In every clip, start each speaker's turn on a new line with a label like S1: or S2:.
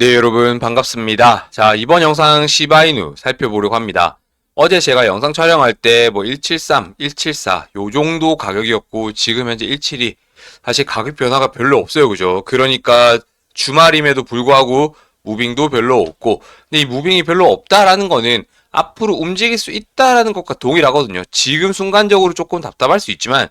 S1: 네, 여러분 반갑습니다. 자, 이번 영상 시바이누 살펴보려고 합니다. 어제 제가 영상 촬영할 때 뭐 173, 174 요 정도 가격이었고 지금 현재 172 사실 가격 변화가 별로 없어요. 그죠? 그러니까 주말임에도 불구하고 무빙도 별로 없고 근데 이 무빙이 별로 없다라는 거는 앞으로 움직일 수 있다라는 것과 동일하거든요. 지금 순간적으로 조금 답답할 수 있지만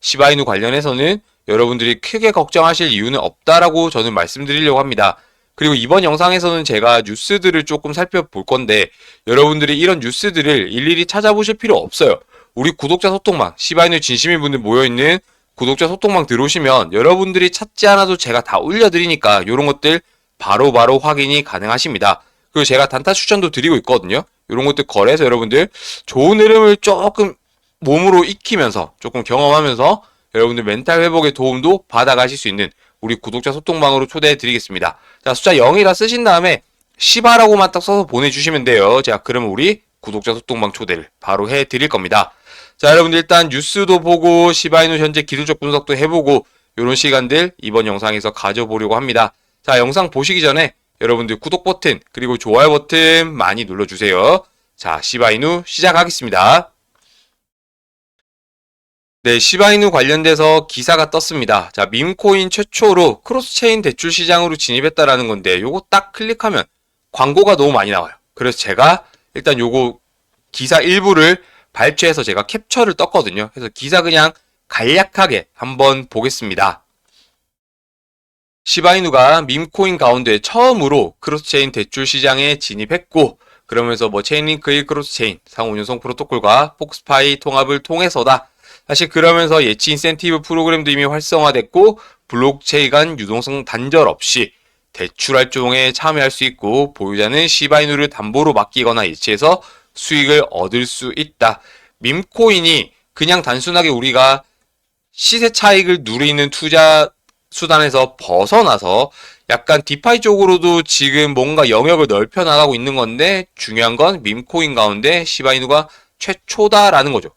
S1: 시바이누 관련해서는 여러분들이 크게 걱정하실 이유는 없다라고 저는 말씀드리려고 합니다. 그리고 이번 영상에서는 제가 뉴스들을 조금 살펴볼 건데 여러분들이 이런 뉴스들을 일일이 찾아보실 필요 없어요. 우리 구독자 소통망, 시바이누 진심인 분들 모여있는 구독자 소통망 들어오시면 여러분들이 찾지 않아도 제가 다 올려드리니까 이런 것들 바로 바로 확인이 가능하십니다. 그리고 제가 단타 추천도 드리고 있거든요. 이런 것들 거래해서 여러분들 좋은 흐름을 조금 몸으로 익히면서 조금 경험하면서 여러분들 멘탈 회복에 도움도 받아가실 수 있는 우리 구독자 소통방으로 초대해 드리겠습니다. 자, 숫자 0이라 쓰신 다음에 시바라고만 딱 써서 보내주시면 돼요. 자, 그러면 우리 구독자 소통방 초대를 바로 해 드릴 겁니다. 자, 여러분들 일단 뉴스도 보고 시바이누 현재 기술적 분석도 해보고 이런 시간들 이번 영상에서 가져보려고 합니다. 자, 영상 보시기 전에 여러분들 구독 버튼 그리고 좋아요 버튼 많이 눌러주세요. 자, 시바이누 시작하겠습니다. 네, 시바이누 관련돼서 기사가 떴습니다. 자, 밈코인 최초로 크로스체인 대출 시장으로 진입했다라는 건데 요거 딱 클릭하면 광고가 너무 많이 나와요. 그래서 제가 일단 요거 기사 일부를 발췌해서 제가 캡처를 떴거든요. 그래서 기사 그냥 간략하게 한번 보겠습니다. 시바이누가 밈코인 가운데 처음으로 크로스체인 대출 시장에 진입했고 그러면서 뭐 체인링크 1 크로스체인 상호운송 프로토콜과 폭스파이 통합을 통해서다. 사실 그러면서 예치 인센티브 프로그램도 이미 활성화됐고 블록체인 간 유동성 단절 없이 대출 활동에 참여할 수 있고 보유자는 시바이누를 담보로 맡기거나 예치해서 수익을 얻을 수 있다. 밈코인이 그냥 단순하게 우리가 시세 차익을 누리는 투자 수단에서 벗어나서 약간 디파이 쪽으로도 지금 뭔가 영역을 넓혀 나가고 있는 건데 중요한 건 밈코인 가운데 시바이누가 최초다라는 거죠.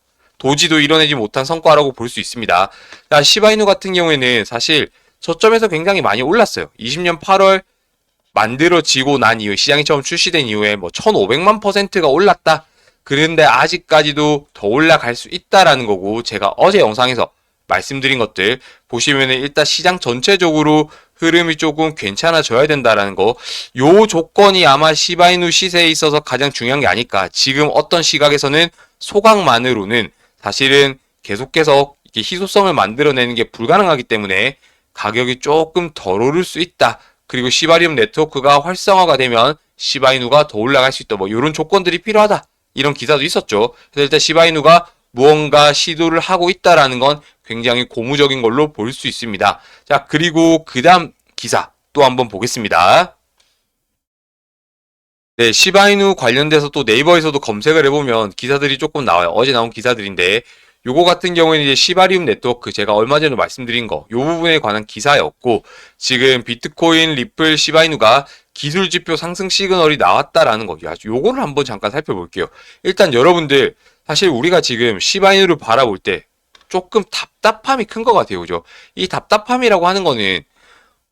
S1: 도지도 이뤄내지 못한 성과라고 볼 수 있습니다. 자, 시바이누 같은 경우에는 사실 저점에서 굉장히 많이 올랐어요. 20년 8월 만들어지고 난 이후 시장이 처음 출시된 이후에 뭐 1,500만 퍼센트가 올랐다. 그런데 아직까지도 더 올라갈 수 있다라는 거고 제가 어제 영상에서 말씀드린 것들 보시면은 일단 시장 전체적으로 흐름이 조금 괜찮아져야 된다라는 거. 요 조건이 아마 시바이누 시세에 있어서 가장 중요한 게 아닐까. 지금 어떤 시각에서는 소각만으로는 사실은 계속해서 이렇게 희소성을 만들어내는 게 불가능하기 때문에 가격이 조금 덜 오를 수 있다. 그리고 시바리움 네트워크가 활성화가 되면 시바이누가 더 올라갈 수 있다. 뭐 이런 조건들이 필요하다. 이런 기사도 있었죠. 그래서 일단 시바이누가 무언가 시도를 하고 있다라는 건 굉장히 고무적인 걸로 볼 수 있습니다. 자, 그리고 그 다음 기사 또 한번 보겠습니다. 네, 시바이누 관련돼서 또 네이버에서도 검색을 해보면 기사들이 조금 나와요. 어제 나온 기사들인데, 요거 같은 경우에는 이제 시바리움 네트워크, 제가 얼마 전에 말씀드린 거, 요 부분에 관한 기사였고, 지금 비트코인, 리플, 시바이누가 기술 지표 상승 시그널이 나왔다라는 거, 야, 요거를 한번 잠깐 살펴볼게요. 일단 여러분들, 사실 우리가 지금 시바이누를 바라볼 때 조금 답답함이 큰 것 같아요. 그죠? 이 답답함이라고 하는 거는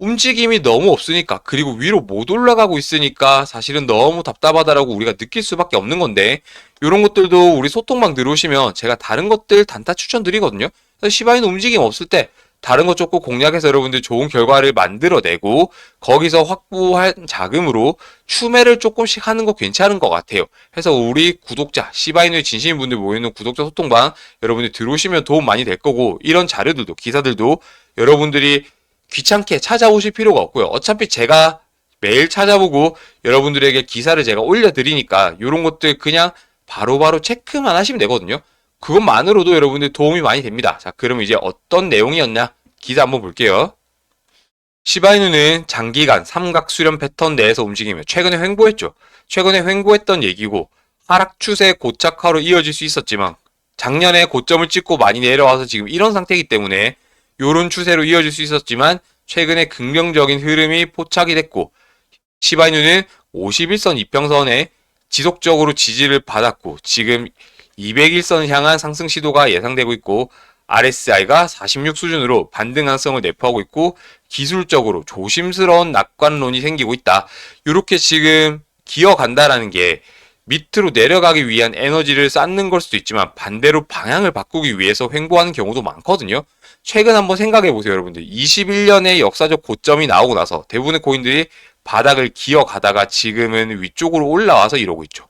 S1: 움직임이 너무 없으니까 그리고 위로 못 올라가고 있으니까 사실은 너무 답답하다라고 우리가 느낄 수밖에 없는 건데 이런 것들도 우리 소통방 들어오시면 제가 다른 것들 단타 추천드리거든요. 시바이누 움직임 없을 때 다른 것 조금 공략해서 여러분들 좋은 결과를 만들어내고 거기서 확보한 자금으로 추매를 조금씩 하는 거 괜찮은 것 같아요. 그래서 우리 구독자 시바이누의 진심인 분들 모이는 구독자 소통방 여러분들 들어오시면 도움 많이 될 거고 이런 자료들도 기사들도 여러분들이 귀찮게 찾아오실 필요가 없고요. 어차피 제가 매일 찾아보고 여러분들에게 기사를 제가 올려드리니까 이런 것들 그냥 바로 바로 체크만 하시면 되거든요. 그것만으로도 여러분들 도움이 많이 됩니다. 자, 그럼 이제 어떤 내용이었냐? 기사 한번 볼게요. 시바이누는 장기간 삼각 수렴 패턴 내에서 움직이며 최근에 횡보했죠. 최근에 횡보했던 얘기고 하락 추세 고착화로 이어질 수 있었지만 작년에 고점을 찍고 많이 내려와서 지금 이런 상태이기 때문에 이런 추세로 이어질 수 있었지만 최근에 긍정적인 흐름이 포착이 됐고 시바이누는 51선 이평선에 지속적으로 지지를 받았고 지금 201선 향한 상승 시도가 예상되고 있고 RSI가 46 수준으로 반등 가능성을 내포하고 있고 기술적으로 조심스러운 낙관론이 생기고 있다. 이렇게 지금 기어간다라는 게 밑으로 내려가기 위한 에너지를 쌓는 걸 수도 있지만 반대로 방향을 바꾸기 위해서 횡보하는 경우도 많거든요. 최근 한번 생각해 보세요, 여러분들. 21년의 역사적 고점이 나오고 나서 대부분의 코인들이 바닥을 기어가다가 지금은 위쪽으로 올라와서 이러고 있죠.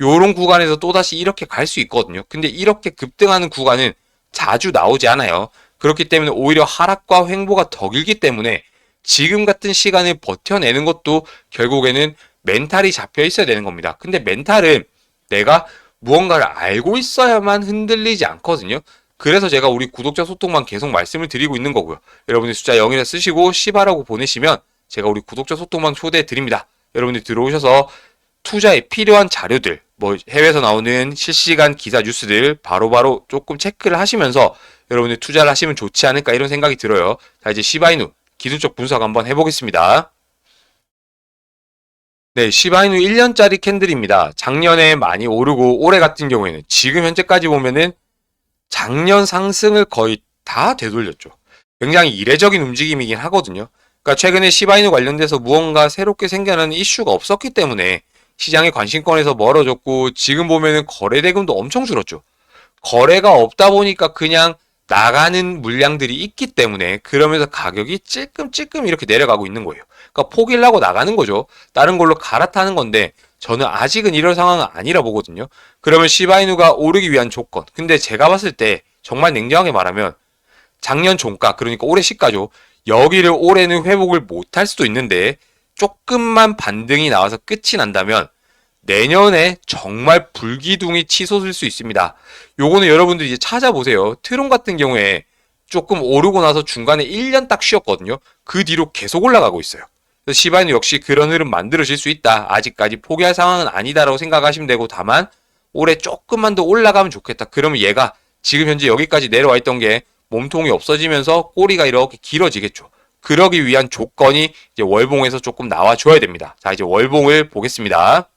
S1: 요런 구간에서 또다시 이렇게 갈 수 있거든요. 근데 이렇게 급등하는 구간은 자주 나오지 않아요. 그렇기 때문에 오히려 하락과 횡보가 더 길기 때문에 지금 같은 시간을 버텨내는 것도 결국에는 멘탈이 잡혀 있어야 되는 겁니다. 근데 멘탈은 내가 무언가를 알고 있어야만 흔들리지 않거든요. 그래서 제가 우리 구독자 소통만 계속 말씀을 드리고 있는 거고요. 여러분들 숫자 0이라 쓰시고 10하라고 보내시면 제가 우리 구독자 소통방 초대해 드립니다. 여러분들 들어오셔서 투자에 필요한 자료들, 뭐 해외에서 나오는 실시간 기사 뉴스들 바로바로 조금 체크를 하시면서 여러분들 투자를 하시면 좋지 않을까 이런 생각이 들어요. 자, 이제 시바이누 기술적 분석 한번 해보겠습니다. 네, 시바이누 1년짜리 캔들입니다. 작년에 많이 오르고 올해 같은 경우에는 지금 현재까지 보면은 작년 상승을 거의 다 되돌렸죠. 굉장히 이례적인 움직임이긴 하거든요. 그러니까 최근에 시바이누 관련돼서 무언가 새롭게 생겨나는 이슈가 없었기 때문에 시장의 관심권에서 멀어졌고 지금 보면은 거래 대금도 엄청 줄었죠. 거래가 없다 보니까 그냥 나가는 물량들이 있기 때문에 그러면서 가격이 찔끔찔끔 이렇게 내려가고 있는 거예요. 그러니까 포기를 하고 나가는 거죠. 다른 걸로 갈아타는 건데 저는 아직은 이런 상황은 아니라 보거든요. 그러면 시바이누가 오르기 위한 조건. 근데 제가 봤을 때 정말 냉정하게 말하면 작년 종가 그러니까 올해 시가죠. 여기를 올해는 회복을 못할 수도 있는데 조금만 반등이 나와서 끝이 난다면 내년에 정말 불기둥이 치솟을 수 있습니다. 요거는 여러분들 이제 찾아보세요. 트론 같은 경우에 조금 오르고 나서 중간에 1년 딱 쉬었거든요. 그 뒤로 계속 올라가고 있어요. 시바이누 역시 그런 흐름 만들어질 수 있다. 아직까지 포기할 상황은 아니다라고 생각하시면 되고 다만 올해 조금만 더 올라가면 좋겠다. 그러면 얘가 지금 현재 여기까지 내려와 있던 게 몸통이 없어지면서 꼬리가 이렇게 길어지겠죠. 그러기 위한 조건이 이제 월봉에서 조금 나와줘야 됩니다. 자, 이제 월봉을 보겠습니다.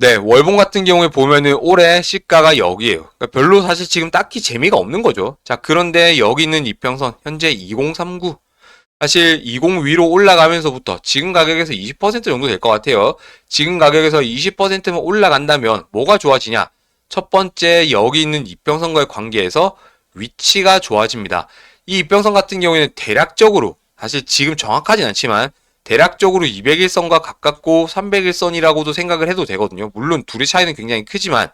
S1: 네, 월봉 같은 경우에 보면은 올해 시가가 여기에요. 그러니까 별로 사실 지금 딱히 재미가 없는 거죠. 자, 그런데 여기 있는 이평선, 현재 2039. 사실 20 위로 올라가면서부터 지금 가격에서 20% 정도 될 것 같아요. 지금 가격에서 20%만 올라간다면 뭐가 좋아지냐? 첫 번째 여기 있는 이평선과의 관계에서 위치가 좋아집니다. 이 이평선 같은 경우에는 대략적으로 사실 지금 정확하진 않지만 대략적으로 200일선과 가깝고 300일선이라고도 생각을 해도 되거든요. 물론 둘의 차이는 굉장히 크지만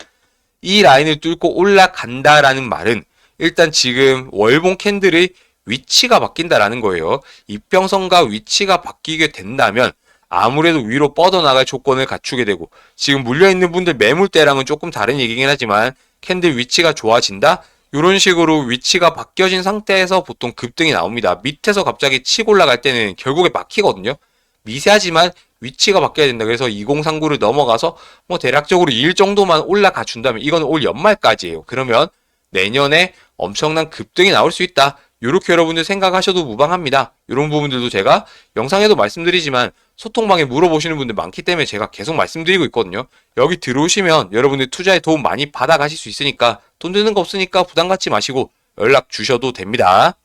S1: 이 라인을 뚫고 올라간다라는 말은 일단 지금 월봉 캔들의 위치가 바뀐다라는 거예요. 이평선과 위치가 바뀌게 된다면 아무래도 위로 뻗어나갈 조건을 갖추게 되고 지금 물려있는 분들 매물대랑은 조금 다른 얘기긴 하지만 캔들 위치가 좋아진다? 이런 식으로 위치가 바뀌어진 상태에서 보통 급등이 나옵니다. 밑에서 갑자기 치고 올라갈 때는 결국에 막히거든요. 미세하지만 위치가 바뀌어야 된다. 그래서 2039를 넘어가서 뭐 대략적으로 1 정도만 올라가 준다면 이건 올 연말까지예요. 그러면 내년에 엄청난 급등이 나올 수 있다. 이렇게 여러분들 생각하셔도 무방합니다. 이런 부분들도 제가 영상에도 말씀드리지만 소통방에 물어보시는 분들 많기 때문에 제가 계속 말씀드리고 있거든요. 여기 들어오시면 여러분들 투자에 도움 많이 받아가실 수 있으니까 돈 드는 거 없으니까 부담 갖지 마시고 연락 주셔도 됩니다.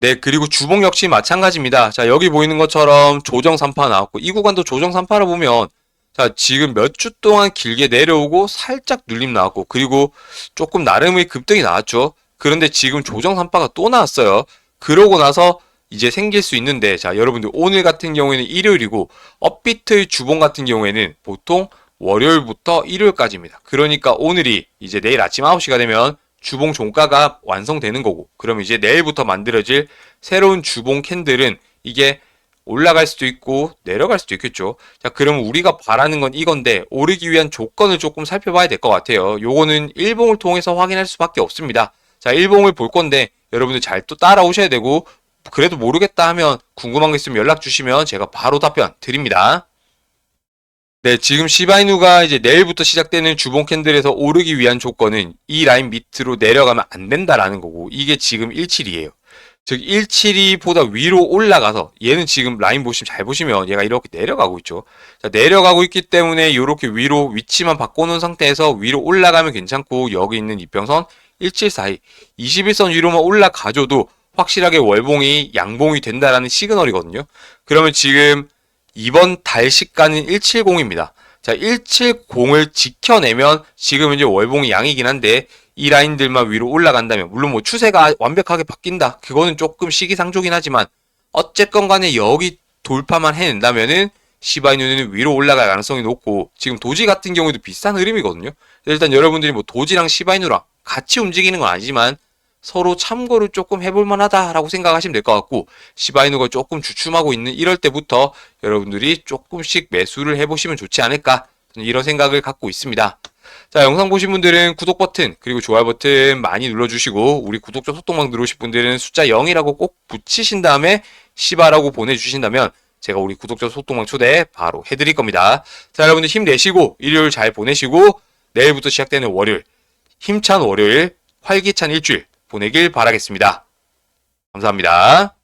S1: 네, 그리고 주봉 역시 마찬가지입니다. 자, 여기 보이는 것처럼 조정 3파 나왔고 이 구간도 조정 3파를 보면 자, 지금 몇 주 동안 길게 내려오고 살짝 눌림 나왔고 그리고 조금 나름의 급등이 나왔죠. 그런데 지금 조정 3파가 또 나왔어요. 그러고 나서 이제 생길 수 있는데 자 여러분들 오늘 같은 경우에는 일요일이고 업비트의 주봉 같은 경우에는 보통 월요일부터 일요일까지입니다. 그러니까 오늘이 이제 내일 아침 9시가 되면 주봉 종가가 완성되는 거고 그럼 이제 내일부터 만들어질 새로운 주봉 캔들은 이게 올라갈 수도 있고 내려갈 수도 있겠죠. 자, 그럼 우리가 바라는 건 이건데 오르기 위한 조건을 조금 살펴봐야 될 것 같아요. 요거는 일봉을 통해서 확인할 수밖에 없습니다. 자, 일봉을 볼 건데 여러분들 잘 또 따라오셔야 되고 그래도 모르겠다 하면 궁금한 거 있으면 연락 주시면 제가 바로 답변 드립니다. 네, 지금 시바이누가 이제 내일부터 시작되는 주봉 캔들에서 오르기 위한 조건은 이 라인 밑으로 내려가면 안 된다라는 거고 이게 지금 17이에요. 즉 172보다 위로 올라가서 얘는 지금 라인 보시면 잘 보시면 얘가 이렇게 내려가고 있죠. 자, 내려가고 있기 때문에 이렇게 위로 위치만 바꿔 놓은 상태에서 위로 올라가면 괜찮고 여기 있는 이평선 1742 21선 위로만 올라가줘도 확실하게 월봉이 양봉이 된다라는 시그널이거든요. 그러면 지금 이번 달 시가는 170입니다. 자, 170을 지켜내면 지금 이제 월봉이 양이긴 한데 이 라인들만 위로 올라간다면 물론 뭐 추세가 완벽하게 바뀐다. 그거는 조금 시기상조긴 하지만 어쨌건 간에 여기 돌파만 해낸다면은 시바이누는 위로 올라갈 가능성이 높고 지금 도지 같은 경우에도 비슷한 흐름이거든요. 일단 여러분들이 뭐 도지랑 시바이누랑 같이 움직이는 건 아니지만 서로 참고를 조금 해볼 만하다라고 생각하시면 될 것 같고 시바이누가 조금 주춤하고 있는 이럴 때부터 여러분들이 조금씩 매수를 해보시면 좋지 않을까 이런 생각을 갖고 있습니다. 자 영상 보신 분들은 구독 버튼 그리고 좋아요 버튼 많이 눌러주시고 우리 구독자 소통방 들어오실 분들은 숫자 0이라고 꼭 붙이신 다음에 시바라고 보내주신다면 제가 우리 구독자 소통방 초대 바로 해드릴 겁니다. 자 여러분들 힘내시고 일요일 잘 보내시고 내일부터 시작되는 월요일 힘찬 월요일 활기찬 일주일 보내길 바라겠습니다. 감사합니다.